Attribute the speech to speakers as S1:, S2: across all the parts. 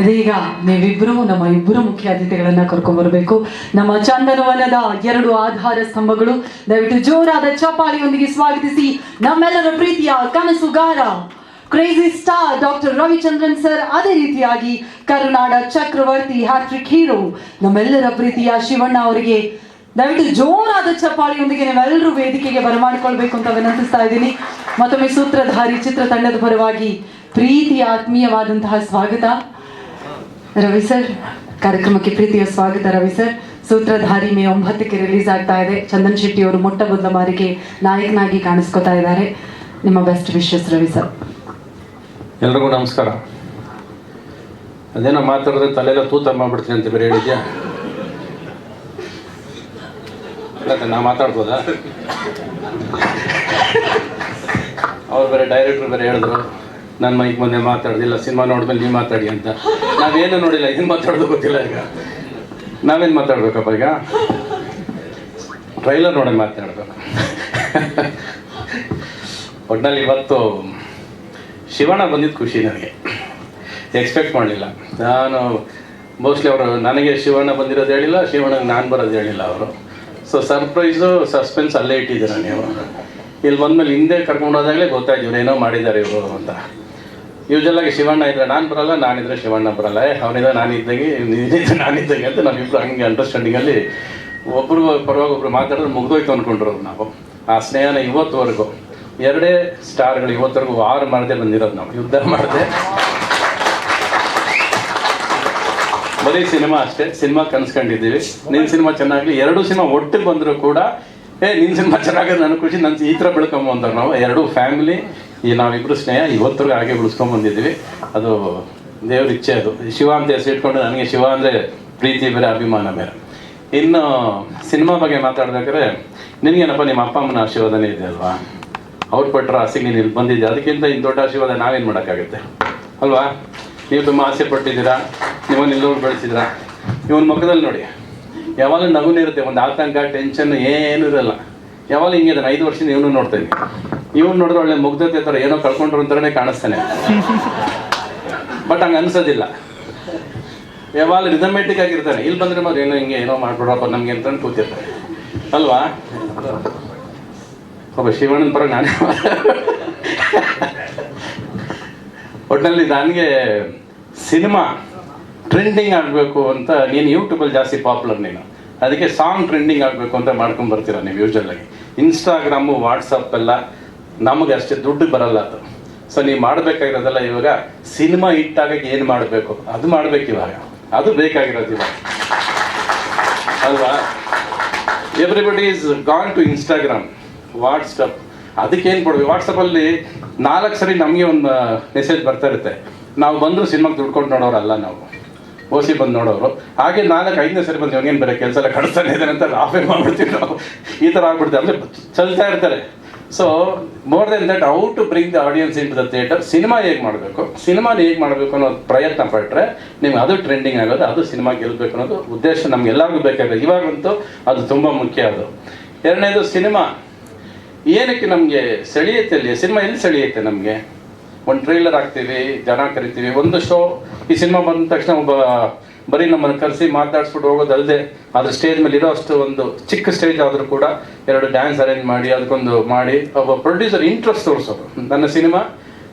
S1: ಇದೀಗ ನೀವಿಬ್ಬರು ನಮ್ಮ ಇಬ್ಬರು ಮುಖ್ಯ ಅತಿಥಿಗಳನ್ನ ಕರ್ಕೊಂಡ್ಬರ್ಬೇಕು ನಮ್ಮ ಚಂದನವನದ ಎರಡು ಆಧಾರ ಸ್ತಂಭಗಳು, ದಯವಿಟ್ಟು ಜೋರಾದ ಚಪಾಳಿಯೊಂದಿಗೆ ಸ್ವಾಗತಿಸಿ ನಮ್ಮೆಲ್ಲರ ಪ್ರೀತಿಯ ಕನಸುಗಾರ. Crazy star doctor Ravichandran sir ಅದೇ ರೀತಿಯಾಗಿ ಕರುನಾಡ ಚಕ್ರವರ್ತಿ ಹ್ಯಾಟ್ರಿಕ್ ಹೀರೋ, ನಮ್ಮೆಲ್ಲರ ಪ್ರೀತಿಯ ಶಿವಣ್ಣ ಅವರಿಗೆ ದಯವಿಟ್ಟು ಜೋರಾದ ಚಪ್ಪಾಳಿಯೊಂದಿಗೆ ನೀವೆಲ್ಲರೂ ವೇದಿಕೆಗೆ ಬರಮಾಡಿಕೊಳ್ಬೇಕು ಅಂತ ವಿನಂತಿಸ್ತಾ ಇದ್ದೀನಿ. ಮತ್ತೊಮ್ಮೆ ಸೂತ್ರಧಾರಿ ಚಿತ್ರತಂಡದ ಪರವಾಗಿ ಪ್ರೀತಿ ಆತ್ಮೀಯವಾದಂತಹ ಸ್ವಾಗತ. ರವಿ ಸರ್, ಕಾರ್ಯಕ್ರಮಕ್ಕೆ ಪ್ರೀತಿಯ ಸ್ವಾಗತ ರವಿ ಸರ್. ಸೂತ್ರಧಾರಿ ಮೇ ಒಂಬತ್ತಕ್ಕೆ ರಿಲೀಸ್ ಆಗ್ತಾ ಇದೆ. ಚಂದನ್ ಶೆಟ್ಟಿ ಅವರು ಮೊಟ್ಟ ಮೊದಲ ಬಾರಿಗೆ ನಾಯಕನಾಗಿ ಕಾಣಿಸ್ಕೊತಾ ಇದ್ದಾರೆ. ನಿಮ್ಮ ಬೆಸ್ಟ್ ವಿಶಸ್ ರವಿ ಸರ್.
S2: ಎಲ್ರಿಗೂ ನಮಸ್ಕಾರ. ಅದೇನೋ ಮಾತಾಡಿದ್ರೆ ತಲೆಲ್ಲ ತೂತ ಮಾಡ್ಬಿಡ್ತೀನಿ ಅಂತ ಬೇರೆ ಹೇಳಿದ್ಯಾ? ನಾ ಮಾತಾಡ್ಬೋದಾ? ಅವ್ರು ಬೇರೆ ಡೈರೆಕ್ಟ್ರು ಬೇರೆ ಹೇಳಿದ್ರು. ನನ್ನ ಮೈಕ್ ಮುಂದೆ ಮಾತಾಡ್ದಿಲ್ಲ, ಸಿನಿಮಾ ನೋಡಿದ್ಮೇಲೆ ನೀವು ಮಾತಾಡಿ ಅಂತ. ನಾವೇನು ನೋಡಿಲ್ಲ, ಏನು ಮಾತಾಡೋದು ಗೊತ್ತಿಲ್ಲ ಈಗ. ನಾವೇನು ಮಾತಾಡ್ಬೇಕಪ್ಪ ಈಗ? ಟ್ರೈಲರ್ ನೋಡಿ ಮಾತಾಡ್ಬೇಕು. ಒಟ್ನಲ್ಲಿ ಇವತ್ತು ಶಿವಣ್ಣ ಬಂದಿದ್ದು ಖುಷಿ ನನಗೆ. ಎಕ್ಸ್ಪೆಕ್ಟ್ ಮಾಡಲಿಲ್ಲ. ನಾನು ಮೋಸ್ಟ್ಲಿ ಅವರು ನನಗೆ ಶಿವಣ್ಣ ಬಂದಿರೋದು ಹೇಳಿಲ್ಲ, ಶಿವಣ್ಣಗೆ ನಾನು ಬರೋದು ಹೇಳಿಲ್ಲ ಅವರು. ಸೊ ಸರ್ಪ್ರೈಸು ಸಸ್ಪೆನ್ಸ್ ಅಲ್ಲೇ ಇಟ್ಟಿದ್ದೀರ ನೀವು. ಇಲ್ಲಿ ಬಂದಮೇಲೆ ಹಿಂದೆ ಕರ್ಕೊಂಡು ಹೋದಾಗಲೇ ಗೊತ್ತಾಯ್ತು ಏನೋ ಮಾಡಿದ್ದಾರೆ ಇವರು ಅಂತ. ಯೂಶಲಾಗಿ ಶಿವಣ್ಣ ಇದ್ರೆ ನಾನು ಬರಲ್ಲ ನಾನಿದ್ರೆ ಶಿವಣ್ಣ ಬರಲ್ಲ. ಅವನಿದ್ರೆ ನಾನಿದ್ದಂಗೆ ನೀನಿದ್ರೆ ನಾನಿದ್ದಂಗೆ ಅಂತ ನಾವಿಬ್ರು ಹಂಗೆ ಅಂಡರ್ಸ್ಟ್ಯಾಂಡಿಂಗಲ್ಲಿ ಒಬ್ರು ಪರವಾಗಿ ಒಬ್ರು ಮಾತಾಡಿದ್ರೆ ಮುಗ್ದೋಯ್ತು ಅನ್ಕೊಂಡ್ರು ನಾವು. ಆ ಸ್ನೇಹನ ಇವತ್ತುವರೆಗೂ, ಎರಡೇ ಸ್ಟಾರ್ಗಳು ಇವತ್ತರೆಗೂ ಆರು ಮಾಡದೆ ಬಂದಿರೋದು ನಾವು. ಯುದ್ಧ ಮಾಡದೆ. ಬರೀ ಸಿನಿಮಾ ಅಷ್ಟೇ, ಸಿನಿಮಾ ಕನ್ಸ್ಕೊಂಡಿದ್ದೀವಿ. ನಿನ್ನ ಸಿನಿಮಾ ಚೆನ್ನಾಗಲಿ, ಎರಡು ಸಿನಿಮಾ ಒಟ್ಟಿಗೆ ಬಂದರೂ ಕೂಡ, ಏ ನಿನ್ನ ಸಿನಿಮಾ ಚೆನ್ನಾಗಿದೆ ನನಗೆ ಖುಷಿ ನನ್ನ ಈ ಥರ ಬೆಳ್ಕೊಂಬ ನಾವು. ಎರಡು ಫ್ಯಾಮಿಲಿ ಈ ನಾವಿಬ್ಬರು ಸ್ನೇಹ ಇವತ್ತರೆಗೂ ಹಾಗೆ ಬೆಳೆಸ್ಕೊಂಬಂದಿದ್ದೀವಿ ಅದು ದೇವ್ರ ಇಚ್ಛೆ ಅದು. ಶಿವ ಅಂತ ಹೆಸರು ಇಟ್ಕೊಂಡು ನನಗೆ ಶಿವ ಅಂದರೆ ಪ್ರೀತಿ ಬೇರೆ, ಅಭಿಮಾನ ಬೇರೆ. ಇನ್ನು ಸಿನಿಮಾ ಬಗ್ಗೆ ಮಾತಾಡ್ಬೇಕಾದ್ರೆ, ನಿನಗೇನಪ್ಪ ನಿಮ್ಮ ಅಪ್ಪ ಅಮ್ಮನ ಆಶೀರ್ವಾದನೇ ಇದೆ ಅಲ್ವಾ? ಅವ್ರು ಪಟ್ಟರು ಆಸೆಗೆ ನೀನು ಇಲ್ಲಿ ಬಂದಿದ್ದೆ. ಅದಕ್ಕಿಂತ ಇನ್ನು ದೊಡ್ಡ ಆಶೀರ್ವಾದ ನಾವೇನು ಮಾಡೋಕ್ಕಾಗುತ್ತೆ? ಅಲ್ವಾ? ನೀವು ತುಂಬ ಆಸೆ ಪಟ್ಟಿದ್ದೀರಾ? ನಿಮ್ಮನ್ನು ನಿಲ್ಲೋರು ಬೆಳೆಸಿದ್ದೀರಾ ಇವನ್ ಮುಖದಲ್ಲಿ ನೋಡಿ ಯಾವಾಗ ನಗುನಿರುತ್ತೆ ಒಂದು ಆತಂಕ ಟೆನ್ಷನ್ ಏನೂ ಇರಲ್ಲ. ಯಾವಾಗ ಹಿಂಗೆ ಇದ್ದಾನೆ. ಐದು ವರ್ಷದಿಂದ ಇವನು ನೋಡ್ತೇನೆ ಇವ್ನು ನೋಡಿದ್ರೆ ಒಳ್ಳೆ ಮುಗ್ಧತೆ ಥರ ಏನೋ ಕಳ್ಕೊಂಡ್ರು ಅಂತಾನೆ ಕಾಣಿಸ್ತಾನೆ. ಬಟ್ ಹಂಗೆ ಅನ್ಸೋದಿಲ್ಲ. ಯಾವಾಗ ರಿದಮೆಟಿಕ್ ಆಗಿರ್ತಾನೆ ಇಲ್ಲಿ ಬಂದ್ರೆ ಮಾತ್ರ ಏನೋ ಹಿಂಗೆ ಏನೋ ಮಾಡ್ಬಿಡಪ್ಪ ನಮ್ಗೆ ಅಂತ ಕೂತಿರ್ತಾರೆ. ಅಲ್ವಾ? ಒಬ್ಬ ಶಿವಣ್ಣನ ಪರ ನಾನೇ ಒಟ್ಟಿನಲ್ಲಿ ನನಗೆ ಸಿನಿಮಾ ಟ್ರೆಂಡಿಂಗ್ ಆಗಬೇಕು ಅಂತ ನೀನು ಯೂಟ್ಯೂಬಲ್ಲಿ ಜಾಸ್ತಿ ಪಾಪ್ಯುಲರ್ ನೀನು. ಅದಕ್ಕೆ ಸಾಂಗ್ ಟ್ರೆಂಡಿಂಗ್ ಆಗಬೇಕು ಅಂತ ಮಾಡ್ಕೊಂಡು ಬರ್ತೀರ ನೀವು ಯೂಶಲಾಗಿ ಇನ್ಸ್ಟಾಗ್ರಾಮು ವಾಟ್ಸಪ್ ಎಲ್ಲ ನಮಗೆ ಅಷ್ಟೇ ದುಡ್ಡು ಬರಲ್ಲ ಅದು ಸೊ ನೀವು ಮಾಡಬೇಕಾಗಿರೋದಲ್ಲ ಇವಾಗ ಸಿನಿಮಾ ಹಿಟ್ಟಾಗಕ್ಕೆ ಏನು ಮಾಡಬೇಕು? ಅದು ಮಾಡ್ಬೇಕು ಇವಾಗ. ಅದು ಬೇಕಾಗಿರೋದು ಇವಾಗ. ಅಲ್ವಾ? Everybody is gone to Instagram WhatsApp ಅದಕ್ಕೇನು ಕೊಡ್ಬೇಕು? ವಾಟ್ಸಪ್ಪಲ್ಲಿ ನಾಲ್ಕು ಸರಿ ನಮಗೆ ಒಂದು ಮೆಸೇಜ್ ಬರ್ತಾ ಇರುತ್ತೆ. ನಾವು ಬಂದರೂ ಸಿನಿಮಾಗೆ ದುಡ್ಕೊಂಡು ನೋಡೋರಲ್ಲ ನಾವು. ಓಸಿ ಬಂದು ನೋಡೋರು. ಹಾಗೆ ನಾಲ್ಕು, ಐದನೇ ಸರಿ ಬಂದು ಇವನೇನು ಬೇರೆ ಕೆಲಸ ಎಲ್ಲ ಕಳಿಸ್ತಾನೆ ಇದ್ದಾನೆ ಅಂತ ಲಾಫೇ ಮಾಡ್ಬಿಡ್ತೀವಿ ನಾವು. ಈ ಥರ ಆಗ್ಬಿಡ್ತೀವಿ ಅಂದರೆ ಚಲ್ತಾ ಇರ್ತಾರೆ. So more then that how to bring the audience into the theatre cinema ಹೇಗೆ ಮಾಡಬೇಕು? ಸಿನಿಮಾನ ಹೇಗೆ ಮಾಡಬೇಕು ಅನ್ನೋ ಪ್ರಯತ್ನ ಪಟ್ಟರೆ ನಿಮ್ಗೆ ಅದು ಟ್ರೆಂಡಿಂಗ್ ಆಗೋದು, ಅದು ಸಿನಿಮಾ ಗೆಲ್ಲಬೇಕು ಅನ್ನೋದು ಉದ್ದೇಶ ನಮ್ಗೆಲ್ಲರಿಗೂ ಬೇಕಾಗುತ್ತೆ ಇವಾಗಂತೂ ಅದು ತುಂಬ ಮುಖ್ಯ ಅದು. ಎರಡನೇದು ಸಿನಿಮಾ ಏನಕ್ಕೆ ನಮಗೆ ಸೆಳೆಯುತ್ತೆ ಅಲ್ಲಿ? ಸಿನಿಮಾ ಎಲ್ಲಿ ಸೆಳೆಯುತ್ತೆ ನಮಗೆ? ಒಂದು ಟ್ರೈಲರ್ ಹಾಕ್ತೀವಿ, ಜನ ಕರಿತೀವಿ, ಒಂದು ಶೋ ಈ ಸಿನಿಮಾ ಬಂದ ತಕ್ಷಣ ಒಬ್ಬ ಬರೀ ನಮ್ಮನ್ನು ಕರೆಸಿ ಮಾತಾಡಿಸ್ಬಿಟ್ಟು ಹೋಗೋದಲ್ಲದೆ ಅದ್ರ ಸ್ಟೇಜ್ ಮೇಲೆ ಇರೋ ಅಷ್ಟು ಒಂದು ಚಿಕ್ಕ ಸ್ಟೇಜ್ ಆದರೂ ಕೂಡ ಎರಡು ಡ್ಯಾನ್ಸ್ ಅರೇಂಜ್ ಮಾಡಿ, ಅದಕ್ಕೊಂದು ಮಾಡಿ, ಒಬ್ಬ ಪ್ರೊಡ್ಯೂಸರ್ ಇಂಟ್ರೆಸ್ಟ್ ತೋರಿಸೋದು. ನನ್ನ ಸಿನಿಮಾ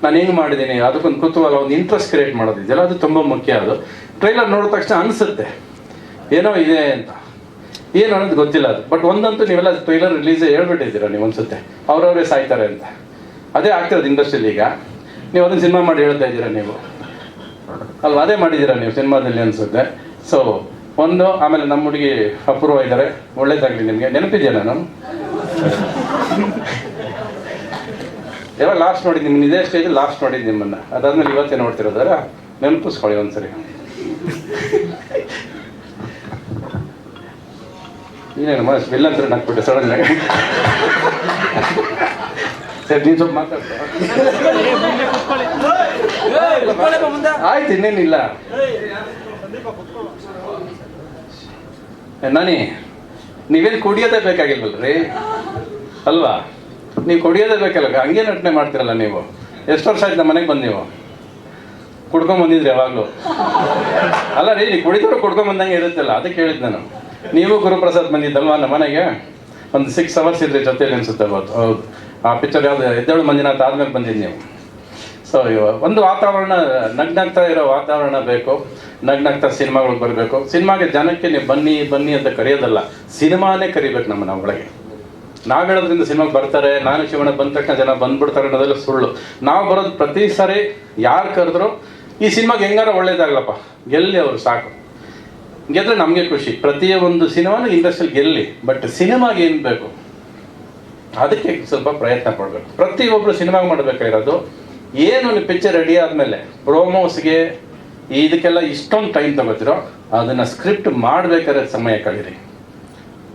S2: ನಾನು ಹೆಂಗೆ ಮಾಡಿದ್ದೀನಿ ಅದಕ್ಕೊಂದು ಕುತೂಹಲ, ಒಂದು ಇಂಟ್ರೆಸ್ಟ್ ಕ್ರಿಯೇಟ್ ಮಾಡೋದಿದೆಯಲ್ಲ ಅದು ತುಂಬ ಮುಖ್ಯ ಅದು. ಟ್ರೈಲರ್ ನೋಡಿದ ತಕ್ಷಣ ಅನಿಸುತ್ತೆ, ಏನೋ ಇದೆ ಅಂತ. ಏನು ಅನ್ನೋದು ಗೊತ್ತಿಲ್ಲ ಅದು. ಬಟ್ ಒಂದಂತೂ ನೀವೆಲ್ಲ ಟ್ರೈಲರ್ ರಿಲೀಸ್ ಹೇಳ್ಬಿಟ್ಟಿದ್ದೀರ ನೀವು ಅನ್ಸುತ್ತೆ. ಅವರವರೇ ಸಾಯ್ತಾರೆ ಅಂತ. ಅದೇ ಆಗ್ತಿರೋದು ಇಂಡಸ್ಟ್ರಿಯಲ್ಲಿ ಈಗ. ನೀವು ಅದನ್ನ ಸಿನಿಮಾ ಮಾಡಿ ಹೇಳ್ತಾ ಇದ್ದೀರಾ ನೀವು? ಅಲ್ವಾ, ಅದೇ ಮಾಡಿದ್ದೀರಾ ನೀವು ಸಿನಿಮಾದಲ್ಲಿ ಅನ್ಸುತ್ತೆ. ಸೊ ಒಂದು, ಆಮೇಲೆ ನಮ್ಮ ಹುಡುಗಿ ಅಪೂರ್ವ ಇದ್ದಾರೆ. ಒಳ್ಳೇದಾಗಲಿ ನಿಮಗೆ. ನೆನಪಿದೆಯಾ ನಾನು? ಯಾವಾಗ ಲಾಸ್ಟ್ ನೋಡಿದ್ದು ನಿಮ್ಮ ಇದೇ ಸ್ಟೇಜ್ ಲಾಸ್ಟ್ ನೋಡಿದ್ದು ನಿಮ್ಮನ್ನ. ಅದಾದ್ಮೇಲೆ ಇವತ್ತೇ ನೋಡ್ತಿರೋದಾರ ನೆನಪಿಸ್ಕೊಳ್ಳಿ ಒಂದ್ಸರಿ. ಏನೇನು ಬಿಲ್ ಅಂತ ನಾಕ್ಬಿಟ್ಟೆ ಸಡನ್ ಆಯ್ತು ಇನ್ನೇನಿಲ್ಲ ನಾನಿ, ನೀವೇನು ಕುಡಿಯೋದೇ ಬೇಕಾಗಿಲ್ವಲ್ರಿ ಅಲ್ವಾ? ನೀವು ಕುಡಿಯೋದೇ ಬೇಕಲ್ಲ ಹಂಗೆ ನಟನೆ ಮಾಡ್ತೀರಲ್ಲ ನೀವು? ಎಷ್ಟು ವರ್ಷ ಆಯ್ತು ನಮ್ಮ ಮನೆಗೆ ಬಂದು ನೀವು? ಕುಡ್ಕೊಂಡ್ ಬಂದಿದ್ರಿ ಯಾವಾಗಲೂ? ಅಲ್ಲ ರೀ, ನೀವು ಕುಡಿದ್ರು ಕುಡ್ಕೊಂಡ್ ಬಂದಂಗೆ ಇರುತ್ತಲ್ಲ, ಅದಕ್ಕೆ ಕೇಳಿದ್ದು ನಾನು. ನೀವು ಗುರುಪ್ರಸಾದ್ ಬಂದಿದ್ದಲ್ವಾ ನಮ್ಮ ಮನೆಗೆ? ಒಂದು ಸಿಕ್ಸ್ ಅವರ್ಸ್ ಇದ್ರಿ ಜೊತೆಯಲ್ಲಿ ಅನ್ಸುತ್ತೆ ಅವತ್ತು. ಹೌದು. ಆ ಪಿಕ್ಚರ್ ಯಾವ್ದು? ಎದ್ದೇಳು ಮಂಜುನಾಥ್ ಆದ್ಮೇಲೆ ಬಂದಿದ್ದು ನೀವು. ಸೊ ಒಂದು ವಾತಾವರಣ, ನಗ್ನಗ್ತಾ ಇರೋ ವಾತಾವರಣ ಬೇಕು. ನಗ್ನಗ್ತಾ ಸಿನಿಮಾಗಳು ಬರಬೇಕು. ಸಿನಿಮಾಗೆ ಜನಕ್ಕೆ ನೀವು ಬನ್ನಿ ಬನ್ನಿ ಅಂತ ಕರೆಯೋದಲ್ಲ, ಸಿನಿಮಾನೇ ಕರಿಬೇಕು ನಮ್ಮ ಒಳಗೆ. ನಾವು ಹೇಳೋದ್ರಿಂದ ಸಿನಿಮಾಗೆ ಬರ್ತಾರೆ, ನಾನು ಶಿವಣ್ಣ ಬಂದ ತಕ್ಷಣ ಜನ ಬಂದ್ಬಿಡ್ತಾರೆ ಅನ್ನೋದೆಲ್ಲ ಸುಳ್ಳು. ನಾವು ಬರೋದು ಪ್ರತಿ ಸಾರಿ ಯಾರು ಕರೆದ್ರು, ಈ ಸಿನಿಮಾಗೆ ಹೆಂಗಾರ ಒಳ್ಳೇದಾಗ್ಲಪ್ಪ. ಗೆಲ್ಲಿ ಅವರು ಸಾಕು. ಗೆದ್ರೆ ನಮಗೆ ಖುಷಿ. ಪ್ರತಿಯೊಂದು ಸಿನಿಮಾನು ಇಂಡಸ್ಟ್ರಿಯಲ್ಲಿ ಗೆಲ್ಲಿ. ಬಟ್ ಸಿನಿಮಾಗೆ ಏನು ಬೇಕು? ಅದಕ್ಕೆ ಸ್ವಲ್ಪ ಪ್ರಯತ್ನ ಪಡಬೇಕು. ಪ್ರತಿಯೊಬ್ಬರು ಸಿನಿಮಾ ಮಾಡಬೇಕಾಗಿರೋದು, ಏನು ನೀವು ಪಿಕ್ಚರ್ ರೆಡಿ ಆದಮೇಲೆ ಪ್ರೋಮೋಸ್ಗೆ ಇದಕ್ಕೆಲ್ಲ ಇಷ್ಟೊಂದು ಟೈಮ್ ತಗೋತಿರೋ, ಅದನ್ನು ಸ್ಕ್ರಿಪ್ಟ್ ಮಾಡಬೇಕಾದ್ರೆ ಸಮಯ ಕಳೀರಿ.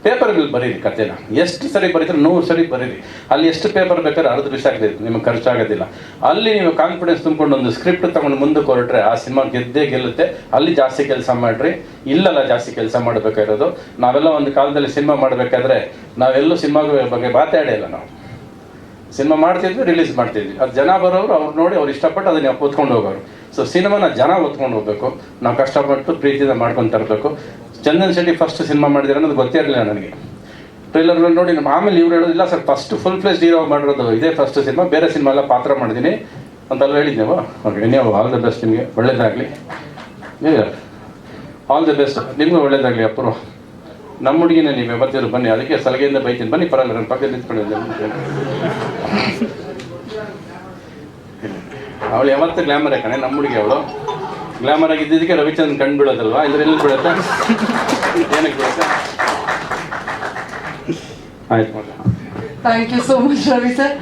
S2: ಪೇಪರ್ಗಳು ಬರೀರಿ ಕಥೆನ. ಎಷ್ಟು ಸರಿ ಬರೀತಾರೆ, ನೂರು ಸರಿ ಬರೀರಿ. ಅಲ್ಲಿ ಎಷ್ಟು ಪೇಪರ್ ಬೇಕಾದ್ರೆ ಅರ್ಧ ಬಿಸಾಕದೆ ನಿಮಗೆ ಖರ್ಚಾಗೋದಿಲ್ಲ ಅಲ್ಲಿ ನೀವು ಕಾನ್ಫಿಡೆನ್ಸ್ ತುಂಬಿಕೊಂಡು ಒಂದು ಸ್ಕ್ರಿಪ್ಟ್ ತಗೊಂಡು ಮುಂದಕ್ಕೆ ಹೊರಟ್ರೆ ಆ ಸಿನಿಮಾ ಗೆದ್ದೇ ಗೆಲ್ಲುತ್ತೆ. ಅಲ್ಲಿ ಜಾಸ್ತಿ ಕೆಲಸ ಮಾಡಿರಿ. ಇಲ್ಲಲ್ಲ ಜಾಸ್ತಿ ಕೆಲಸ ಮಾಡಬೇಕಾಗಿರೋದು. ನಾವೆಲ್ಲ ಒಂದು ಕಾಲದಲ್ಲಿ ಸಿನಿಮಾ ಮಾಡಬೇಕಾದ್ರೆ ನಾವೆಲ್ಲೂ ಸಿನಿಮಾ ಬಗ್ಗೆ ಮಾತಾಡೇ ಇಲ್ಲ ನಾವು. ಸಿನಿಮಾ ಮಾಡ್ತಿದ್ವಿ ರಿಲೀಸ್ ಮಾಡ್ತಿದ್ವಿ. ಅದು ಜನ ಬರೋರು ಅವ್ರು ನೋಡಿ ಅವ್ರು ಇಷ್ಟಪಟ್ಟು ಅದನ್ನ ಒತ್ಕೊಂಡು ಹೋಗೋರು. ಸೊ ಸಿನಿಮಾನ ಜನ ಒತ್ಕೊಂಡು ಹೋಗ್ಬೇಕು. ನಾವು ಕಷ್ಟಪಟ್ಟು ಪ್ರೀತಿಯಿಂದ ಮಾಡ್ಕೊಂಡು ತರಬೇಕು. ಚಂದನ್ ಶೆಟ್ಟಿ ಫಸ್ಟ್ ಸಿನಿಮಾ ಮಾಡಿದ್ರೆ ಅನ್ನೋದು ಗೊತ್ತೇ ಇರಲಿಲ್ಲ ನನಗೆ. ಟ್ರೈಲರ್ ನೋಡಿ ನಮ್ಮ ಆಮೇಲೆ ಇವ್ರು ಹೇಳೋದಿಲ್ಲ sir first full fledged hero ಮಾಡಿರೋದು ಇದೇ ಫಸ್ಟ್ ಸಿನಿಮಾ ಬೇರೆ ಸಿನಿಮಾ ಎಲ್ಲ ಪಾತ್ರ ಮಾಡಿದ್ದೀನಿ. ಅಂತೆಲ್ಲ ಹೇಳಿದ್ನೇವು ಓಕೆ ನೀವು ಆಲ್ ದ ಬೆಸ್ಟ್ ನಿಮಗೆ, ಒಳ್ಳೇದಾಗಲಿ. ಆಲ್ ದ ಬೆಸ್ಟ್ ನಿಮಗೂ ಒಳ್ಳೇದಾಗಲಿ ಅಪ್ಪರು ನಮ್ಮ ಹುಡುಗಿನೇ ನೀವೇ ಯಾವತ್ತಿದ್ರು ಬನ್ನಿ, ಅದಕ್ಕೆ ಸಲಗೆಯಿಂದ ಬೈತೀನಿ, ಬನ್ನಿ, ಪರವಾಗಿಲ್ಲ, ನನ್ನ ಪಕ್ಕದಲ್ಲಿ ನಿಂತ್ಕೊಂಡಿದ್ದೆ ಅವಳು ಯಾವತ್ತು ಗ್ಲಾಮರ್ ಕಣೆ, ನಮ್ಮ ಹುಡುಗಿ ಅವಳು. ಗ್ಲಾಮರ್ ಆಗಿದ್ದಕ್ಕೆ ರವಿಚಂದ್ರನ್ ಕಣ್ ಬಿಡೋದಲ್ವಾ ಇದ್ರ ಎಲ್ಲಿ ಬೀಳುತ್ತೆ? ಏನಕ್ಕೆ ಬೀಳುತ್ತೆ? ಆಯ್ತು
S1: thank you so much Ravi sir